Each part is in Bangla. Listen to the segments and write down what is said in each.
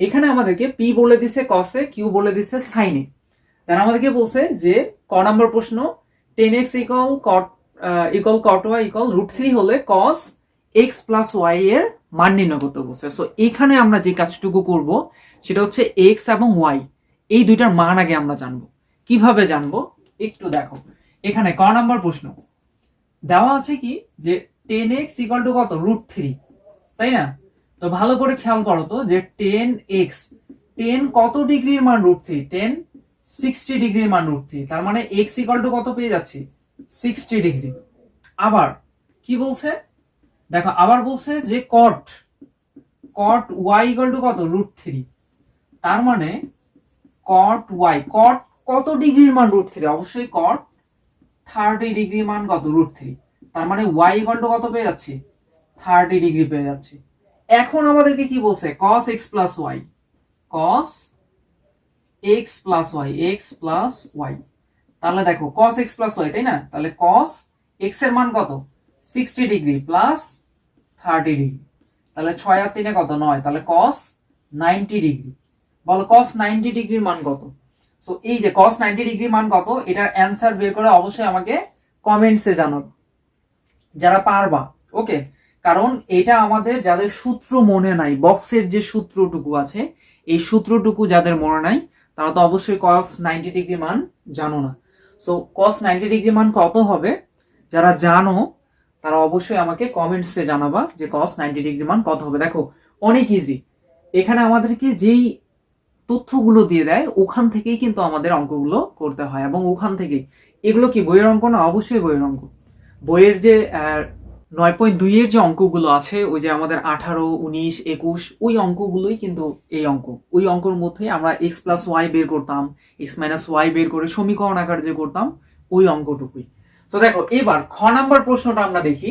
এখানে আমাদেরকে পি বলে দিছে কসে কিউ বলে দিছে সাইনে তারা আমাদেরকে বলছে যে ক নাম্বার প্রশ্ন ten X equal cot equal cot Y equal root three হলে কস এক্স প্লাস ওয়াই এর মান নির্ণয় করতে বলছে। সো এখানে আমরা যে কাজটুকু করব, সেটা হচ্ছে এক্স এবং ওয়াই এই দুইটার মান আগে আমরা জানব। কীভাবে জানব? একটু দেখো। এখানে ক নাম্বার প্রশ্ন। দেওয়া আছে কি? যে টেন এক্স ইকল টু কত? রুট থ্রি তাই না? তো ভালো করে খেয়াল করো তো যে টেন এক্স টেন কত ডিগ্রির মান রুট থ্রি টেন সিক্সটি ডিগ্রির মান রুট থ্রি তার মানে এক্স ইকাল টু কত পেয়ে যাচ্ছি? Sixty degree. আবার কি বলছে? দেখো, আবার বলছে যে cot cot Y equal two কত? রুট থ্রি তার মানে কট ওয়াই কট কত ডিগ্রির মান রুট থ্রি অবশ্যই কট থার্টি ডিগ্রি মান কত? রুট থ্রি তার মানে ওয়াই ইকাল টু কত পেয়ে যাচ্ছি? থার্টি ডিগ্রি পেয়ে যাচ্ছি। এখন আমাদেরকে কি বলছে? Cos X plus Y cos X plus Y X plus Y তাহলে দেখো কস এক্স প্লাস ওয়াই তাই না? তাহলে কস এক্সের মান কত? Sixty degree plus thirty degree তাহলে ছয় আর তিনে কত? নয়। তাহলে কস নাইনটি ডিগ্রি বলো কস নাইনটি ডিগ্রির মান কত? সো এই যে কস নাইনটি ডিগ্রি মান কত? এটার অ্যান্সার বের করে অবশ্যই আমাকে কমেন্টসে জানাব। যারা পারবা ওকে কারণ এটা আমাদের যাদের সূত্র মনে নাই বক্সের যে সূত্রটুকু আছে, এই সূত্রটুকু যাদের মনে নাই, তারা তো অবশ্যই কস নাইনটি ডিগ্রি মান জানো না। সো কস নাইনটি ডিগ্রি মান কত হবে? যারা জানো, তারা অবশ্যই আমাকে কমেন্টসে জানাবা যে কস নাইনটি ডিগ্রি মান কত হবে। দেখো, অনেক ইজি এখানে আমাদেরকে যেই তথ্যগুলো দিয়ে দেয়, ওখান থেকেই কিন্তু আমাদের অঙ্কগুলো করতে হয়। এবং ওখান থেকেই, এগুলো কি বইয়ের অঙ্ক না? অবশ্যই বইয়ের অঙ্ক। বইয়ের যে নয় পয়েন্ট দুইয়ের যে অঙ্কগুলো আছে, ওই যে আমাদের আঠারো, উনিশ, একুশ, ওই অঙ্কগুলোই কিন্তু এই অঙ্ক। ওই অঙ্কর মধ্যে আমরা এক্স প্লাস ওয়াই বের করতাম এক্স মাইনাস ওয়াই বের করে সমীকরণ আকার যে করতাম, ওই অঙ্কটুকুই। তো দেখো, এবার খ নাম্বার প্রশ্নটা আমরা দেখি।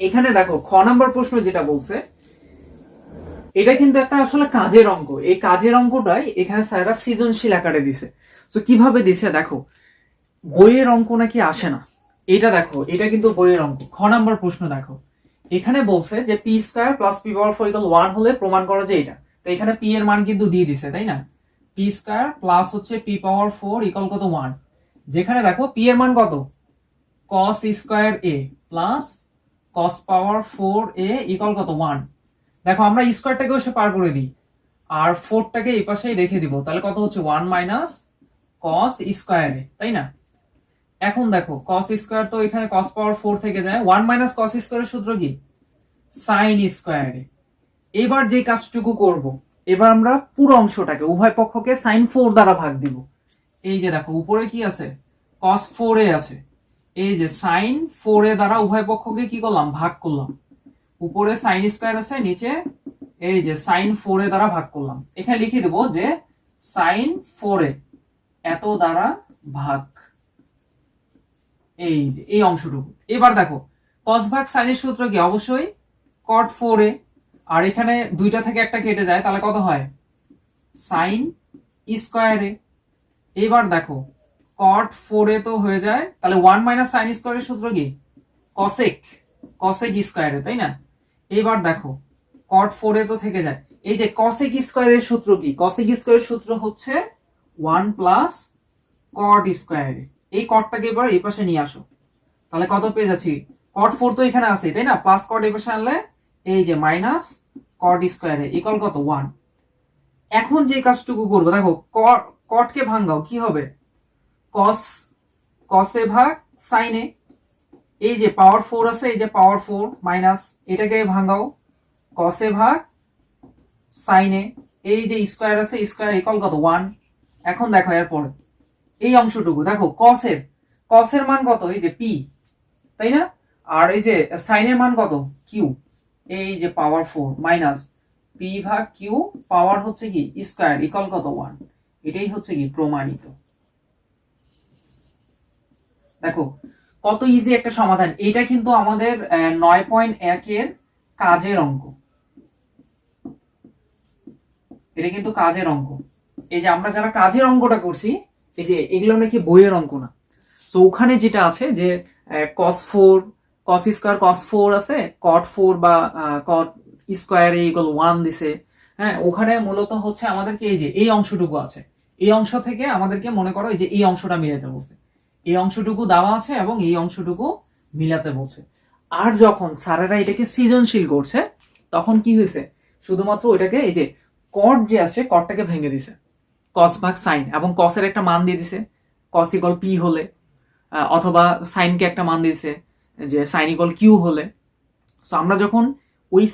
এখানে দেখো, খ নাম্বার প্রশ্ন যেটা বলছে, এটা কিন্তু একটা আসলে কাজের অঙ্ক। এই কাজের অঙ্কটাই এখানে স্যাররা সৃজনশীল আকারে দিছে। তো কীভাবে দিছে? দেখো, বইয়ের অঙ্ক নাকি আসে না। এটা দেখো, এটা কিন্তু বইয়ের অঙ্ক। খ নাম্বার প্রশ্ন দেখো। এখানে বলছে যে P square plus P power four equal one হলে প্রমাণ করো যে এটা। তো এখানে পি এর মান কিন্তু দিয়ে দিছে, তাই না? পি স্কোয়ার প্লাস হচ্ছে পি পাওয়ার ফোর ইকাল কত? ওয়ান যেখানে দেখো, পি এর মান কত? Cos square A plus cos power four A equal কত? ওয়ান দেখো, আমরা স্কোয়ারটাকেও সে পার করে দিই। আর ফোরটাকে এই পাশেই রেখে দিব। তাহলে কত হচ্ছে? One minus cos square A তাই না? এখন দেখো কস স্কোয়ার তো এখানে কস পাওয়ার ফোর থেকে যায়। ওয়ান মাইনাস কস স্কোয়ারের সূত্র কি? সাইন স্কোয়ারে এবার যে কাজটুকু করব, এবার আমরা পুরো অংশটাকে, উভয় পক্ষকে সাইন ফোর দ্বারা ভাগ দিব। এই যে দেখো, উপরে কি আছে? কস ফোর এ আছে। এই যে সাইন ফোর এ দ্বারা উভয় পক্ষকে কি করলাম? ভাগ করলাম। উপরে সাইন স্কোয়ার আছে, নিচে এই যে সাইন ফোর এ দ্বারা ভাগ করলাম। এখানে লিখে দেবো যে সাইন ফোর এ এত দ্বারা ভাগ এই যে, এই অংশটুকু। এবার দেখো কস ভাগ সাইনের সূত্র কি? অবশ্যই কট ফোর এ। আর এখানে দুইটা থেকে একটা কেটে যায়, তাহলে কত হয়? সাইন স্কোয়ারে এবার দেখো কট ফোর তো হয়ে যায়, তাহলে ওয়ান মাইনাস সাইন স্কোয়ারের সূত্র কি? কসেক কসেক স্কোয়ারে তাই না? এবার দেখো কট ফোর তো থেকে যায়। এই যে কসেক স্কোয়ারের সূত্র কি? কসেক স্কোয়ারের সূত্র হচ্ছে ওয়ান প্লাস কট স্কোয়ারে এই কটটাকে এবার এই পাশে নিয়ে আসো। তাহলে কত পেয়ে যাচ্ছি? কট ফোর তো এখানে আছে, তাই না? প্লাস কট এই পাশে আনলে এই যে মাইনাস কট স্কোয়ারে ইকল কত? ওয়ান এখন যে কাজটুকু করব, দেখো কটকে ভাঙ্গাও কি হবে? কস কসে ভাগ সাইনে এই যে পাওয়ার ফোর আছে, এই যে পাওয়ার ফোর মাইনাস এটাকে ভাঙাও কসে ভাগ সাইনে এই যে স্কোয়ার আছে স্কোয়ার ইকল কত? ওয়ান এখন দেখো, এরপরে। এই অংশটুকু, দেখো কসের কসের মান কত? এই যে পি তাই না? আর এই যে সাইনের মান কত? কিউ এই যে পাওয়ার ফোর মাইনাস পি ভাগ কিউ পাওয়ার হচ্ছে কি? স্কোয়ার ইকল কত? ওয়ান এটাই হচ্ছে কি? প্রমাণিত। দেখো, কত ইজি একটা সমাধান। এটা কিন্তু আমাদের নয় পয়েন্ট একের কাজের অঙ্ক। এটা কিন্তু কাজের অঙ্ক। এই যে আমরা যারা কাজের অঙ্কটা করছি এই যে এগুলো নাকি বইয়ের অঙ্ক না। তো ওখানে যেটা আছে যে cos four cos square cos four আছে কট ফোর বা কট স্কোয়ারে ইকুয়াল ওয়ান দিছে। হ্যাঁ ওখানে মূলত হচ্ছে আমাদেরকে এই যে, এই অংশটুকু আছে। এই অংশ থেকে আমাদেরকে মনে করো এই যে, এই অংশটা মিলাতে বলছে। এই অংশটুকু দেওয়া আছে এবং এই অংশটুকু মিলাতে বলছে। আর যখন স্যারেরা এটাকে সৃজনশীল করছে, তখন কি হয়েছে? শুধুমাত্র ওইটাকে এই যে কট যে আসে কটটাকে ভেঙে দিছে। কস ভাগ সাইন এবং কসের একটা মান দিয়ে দিছে। কস ইকল পি হলে অথবা সাইনকে একটা মান দিয়েছে যে সাইন ইকল কিউ হলে। সো আমরা যখন ওই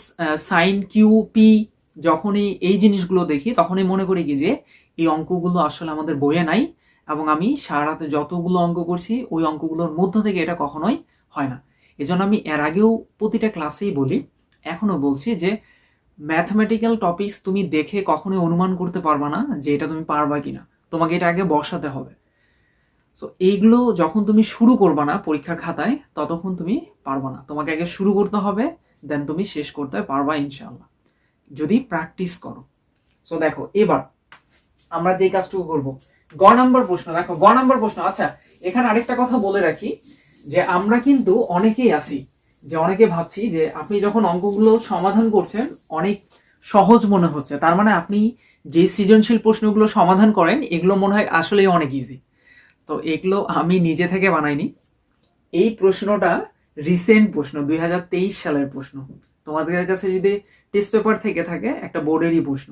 সাইন কিউ পি যখনই এই জিনিসগুলো দেখি, তখনই মনে করি কি যে এই অঙ্কগুলো আসলে আমাদের বইয়ে নাই, এবং আমি সারা রাতে যতগুলো অঙ্ক করছি, ওই অঙ্কগুলোর মধ্য থেকে এটা কখনোই হয় না। এজন্য আমি এর আগেও প্রতিটা ক্লাসেই বলি, এখনও বলছি যে ম্যাথমেটিক্যাল টপিকস তুমি দেখে কখনোই অনুমান করতে পারবা না যে এটা তুমি পারবা কিনা। তোমাকে এটা আগে বসাতে হবে। সো এইগুলো যখন তুমি শুরু করবা না পরীক্ষার খাতায়, ততক্ষণ তুমি পারবা না। তোমাকে আগে শুরু করতে হবে দেন তুমি শেষ করতে পারবা ইনশাল্লাহ যদি প্র্যাকটিস করো। সো দেখো, এবার আমরা যে কাজটুকু করব, গ নাম্বার প্রশ্ন, দেখো, গ নাম্বার প্রশ্ন আচ্ছা এখানে আরেকটা কথা বলে রাখি যে আমরা কিন্তু অনেকেই আছি যে অনেকে ভাবছি যে আপনি যখন অঙ্কগুলো সমাধান করছেন, অনেক সহজ মনে হচ্ছে। তার মানে আপনি যে সৃজনশীল প্রশ্নগুলো সমাধান করেন, এগুলো মনে হয় আসলেই অনেক ইজি তো এগুলো আমি নিজে থেকে বানাইনি। এই প্রশ্নটা রিসেন্ট প্রশ্ন, দুই হাজার তেইশ সালের প্রশ্ন। তোমাদের কাছে যদি টেস্ট পেপার থেকে থাকে, একটা বোর্ডেরই প্রশ্ন।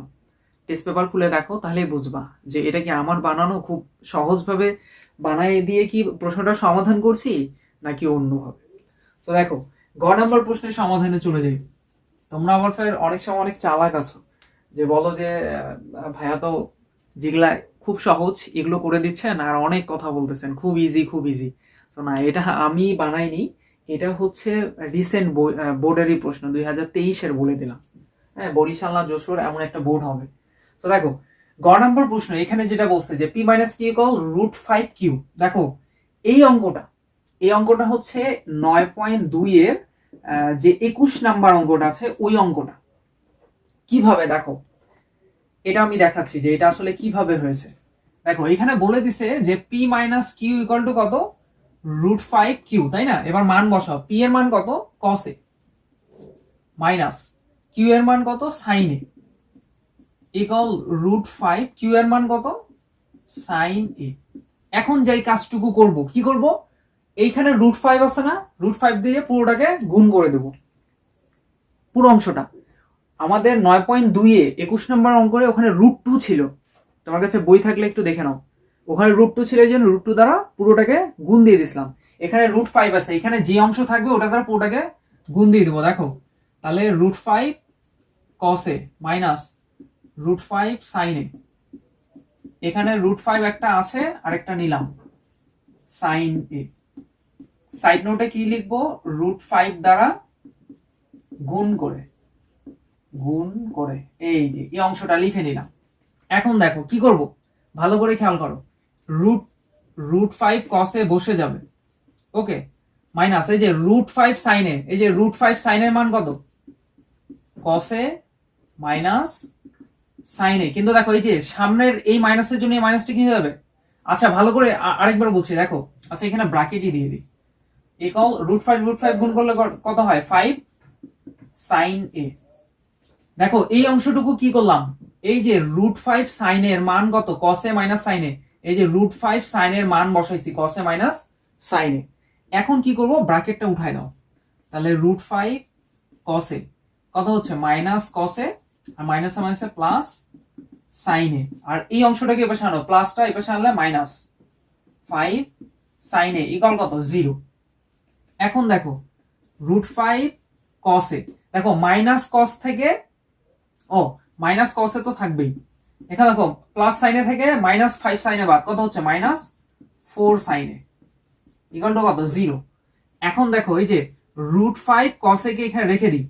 টেস্ট পেপার খুলে দেখো, তাহলেই বুঝবা যে এটা কি আমার বানানো খুব সহজভাবে বানাই দিয়ে কি প্রশ্নটা সমাধান করছি, নাকি অন্যভাবে? তো দেখো গ নাম্বার প্রশ্নের সমাধানে চলে যাই। তোমরা আবার ফের অনেক সময় অনেক চালাক আছো, যে বলো যে ভাইয়া তো যেগুলা খুব সহজ এগুলো করে দিচ্ছেন আর অনেক কথা বলতেছেন, খুব ইজি খুব ইজি তো না, এটা আমি বানাইনি, এটা হচ্ছে রিসেন্ট বোর্ডেরই প্রশ্ন, দুই হাজার তেইশের বলে দিলাম। হ্যাঁ বরিশাল না যশোর এমন একটা বোর্ড হবে। তো দেখো, গ নাম্বার প্রশ্ন, এখানে যেটা বলছে যে P minus Q equal root five Q দেখো, এই অঙ্কটা এই অঙ্কটা হচ্ছে নয় পয়েন্ট দুই এর যে একুশ নাম্বার অঙ্কটা আছে, ওই অঙ্কটা। কীভাবে দেখো? এটা আমি দেখাচ্ছি যে এটা আসলে কীভাবে হয়েছে। দেখো, এখানে বলে দিছে যে P minus Q equal to কত? রুট ফাইভ কিউ তাই না? এবার মান বসাও। পি এর মান কত? কসে মাইনাস কিউ এর মান কত? সাইনে ইকুয়াল রুট ফাইভ কিউ এর মান কত? সাইন এ এখন যেই কাজটুকু করব, কি করব? এইখানে রুট ফাইভ আছে না? রুট ফাইভ দিয়ে পুরোটাকে গুণ করে দেব। পুরো অংশটা। আমাদের নয় পয়েন্ট দুইয়ে একুশ নম্বর অঙ্করে ওখানে রুট টু ছিল। তোমার কাছে বই থাকলে একটু দেখে নাও। ওখানে রুট টু ছিল এই জন্য রুট টু দ্বারা পুরোটাকে গুণ দিয়ে দিছিলাম। এখানে রুট ফাইভ আছে। এখানে যে অংশ থাকবে ওটা দ্বারা পুরোটাকে গুণ দিয়ে দেবো। দেখো, তাহলে রুট ফাইভ কসে মাইনাস রুট ফাইভ সাইনে এখানে রুট ফাইভ একটা আছে, আরেকটা নিলাম। সাইন এ সাইড নোটে কি লিখব? রুট ফাইভ দ্বারা গুণ করে গুণ করে, এই যে, এই অংশটা লিখে নিলাম। এখন দেখো, কি করব? ভালো করে খেয়াল করো। রুট রুট ফাইভ কসে বসে যাবে। ওকে? মাইনাস এই যে রুট ফাইভ সাইনে এই যে রুট ফাইভ সাইনের মান কত? কসে মাইনাস সাইনে কিন্তু দেখো, এই যে সামনের এই মাইনাসের জন্য এই মাইনাসটা কি হয়ে যাবে? আচ্ছা ভালো করে আরেকবার বলছি, দেখো। আচ্ছা এখানে ব্র্যাকেটই দিয়ে দিই। Equal root five root five গুণ করলে কত হয়? ফাইভ সাইন এ দেখো, এই অংশটুকু কি করলাম? এই যে রুট ফাইভ সাইনের মান কত? কসে মাইনাস সাইনে এই যে রুট ফাইভ সাইনের মান বসাইছি কসে মাইনাস সাইনে এখন কি করব? ব্র্যাকেটটা উঠাই দাও তাহলে রুট ফাইভ কসে কত হচ্ছে? মাইনাস কসে আর মাইনাস মাইনাসে প্লাস সাইনে আর এই অংশটাকে এপাশে আনো। প্লাসটা এপাশে আনলে মাইনাস ফাইভ সাইনে ইকাল কত? জিরো এখন দেখো রুট ফাইভ কসে দেখো মাইনাস কস থেকে, ও মাইনাস কসে তো থাকবেই। এখানে দেখো প্লাস সাইনে থেকে মাইনাস ফাইভ সাইনে বাদ। কত হচ্ছে? মাইনাস ফোর সাইনে ইকাল টু কত? জিরো এখন দেখো, এই যে রুট ফাইভ কসে কে এখানে রেখে দিই।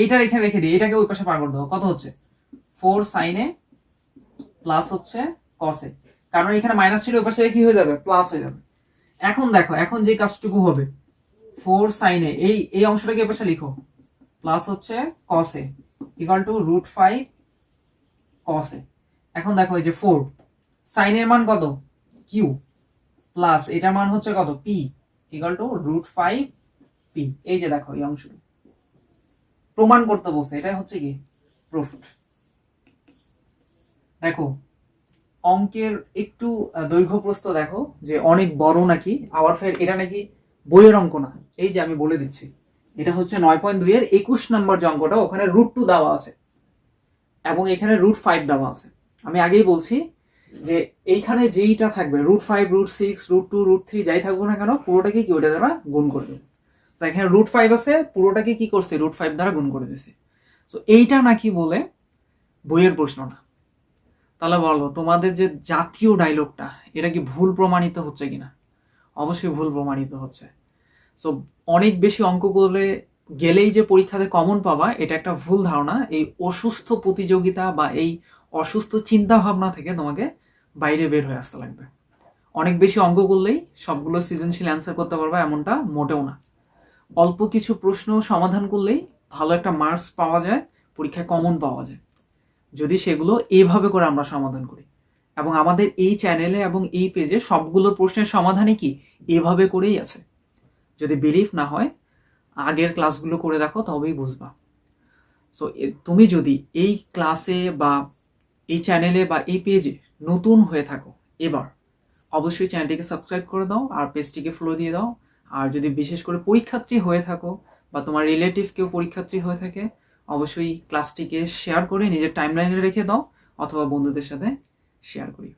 এইটা রেখে রেখে দিই। এটাকে ওই পাশে পার করে দেবো। কত হচ্ছে? ফোর সাইনে প্লাস হচ্ছে কসে কারণ এখানে মাইনাস ছিল, ওই পাশে কি হয়ে যাবে? প্লাস হয়ে যাবে। এখন দেখো, এখন যে কাজটুকু হবে ফোর সাইনে এই এই অংশটাকে এ পাশে লিখো। প্লাস হচ্ছে কসে ইকাল টু রুট ফাইভ কসে এখন দেখো এই যে ফোর সাইনের মান কত? কিউ প্লাস এটার মান হচ্ছে কত? P equal to root five P এই যে দেখো এই অংশটা। প্রমাণ করতে বলছে এটাই হচ্ছে কি? প্রুফ দেখো অঙ্কের একটু আহ, দৈর্ঘ্য প্রস্থ দেখো যে অনেক বড় নাকি আবার ফের এটা নাকি বইয়ের অঙ্ক না। এই যে আমি বলে দিচ্ছি, এটা হচ্ছে নয় পয়েন্ট দুই এর একুশ নম্বর যে অঙ্কটা ওখানে রুট টু দেওয়া আছে এবং এখানে রুট ফাইভ দেওয়া আছে। আমি আগেই বলছি যে এইখানে যেইটা থাকবে root five root six root two root three যাই থাকব না কেন, পুরোটাকে কি ওটা দ্বারা গুণ করে দেবো। তো এখানে রুট ফাইভ আছে, পুরোটাকে কি করছে রুট ফাইভ দ্বারা গুণ করে দিছে। তো এইটা নাকি বলে বইয়ের প্রশ্ন না। তাহলে বলো, তোমাদের যে জাতীয় ডায়লগটা এটা কি ভুল প্রমাণিত হচ্ছে কিনা? অবশ্যই ভুল প্রমাণিত হচ্ছে। সো অনেক বেশি অঙ্ক করলে গেলেই যে পরীক্ষাতে কমন পাবা, এটা একটা ভুল ধারণা। এই অসুস্থ প্রতিযোগিতা বা এই অসুস্থ চিন্তা ভাবনা থেকে তোমাকে বাইরে বের হয়ে আসতে লাগবে। অনেক বেশি অঙ্ক করলেই সবগুলো সৃজনশীল অ্যান্সার করতে পারবা, এমনটা মোটেও না। অল্প কিছু প্রশ্ন সমাধান করলেই ভালো একটা মার্কস পাওয়া যায়, পরীক্ষায় কমন পাওয়া যায়। যদি সেগুলো এইভাবে করে আমরা সমাধান করি। এবং আমাদের এই চ্যানেলে এবং এই পেজে সবগুলো প্রশ্নের সমাধানে কি এভাবে করেই আছে। যদি বিলিভ না হয়, আগের ক্লাসগুলো করে দেখো, তবেই বুঝবা। সো তুমি যদি এই ক্লাসে বা এই চ্যানেলে বা এই পেজে নতুন হয়ে থাকো, এবার, অবশ্যই চ্যানেলটিকে সাবস্ক্রাইব করে দাও আর পেজটিকে ফলো দিয়ে দাও। আর যদি বিশেষ করে পরীক্ষার্থী হয়ে থাকো বা তোমার রিলেটিভ কেউ পরীক্ষার্থী হয়ে থাকে, অবশ্যই ক্লাসটিকে শেয়ার করে নিজের টাইমলাইনে রেখে দাও অথবা বন্ধুদের সাথে শেয়ার করি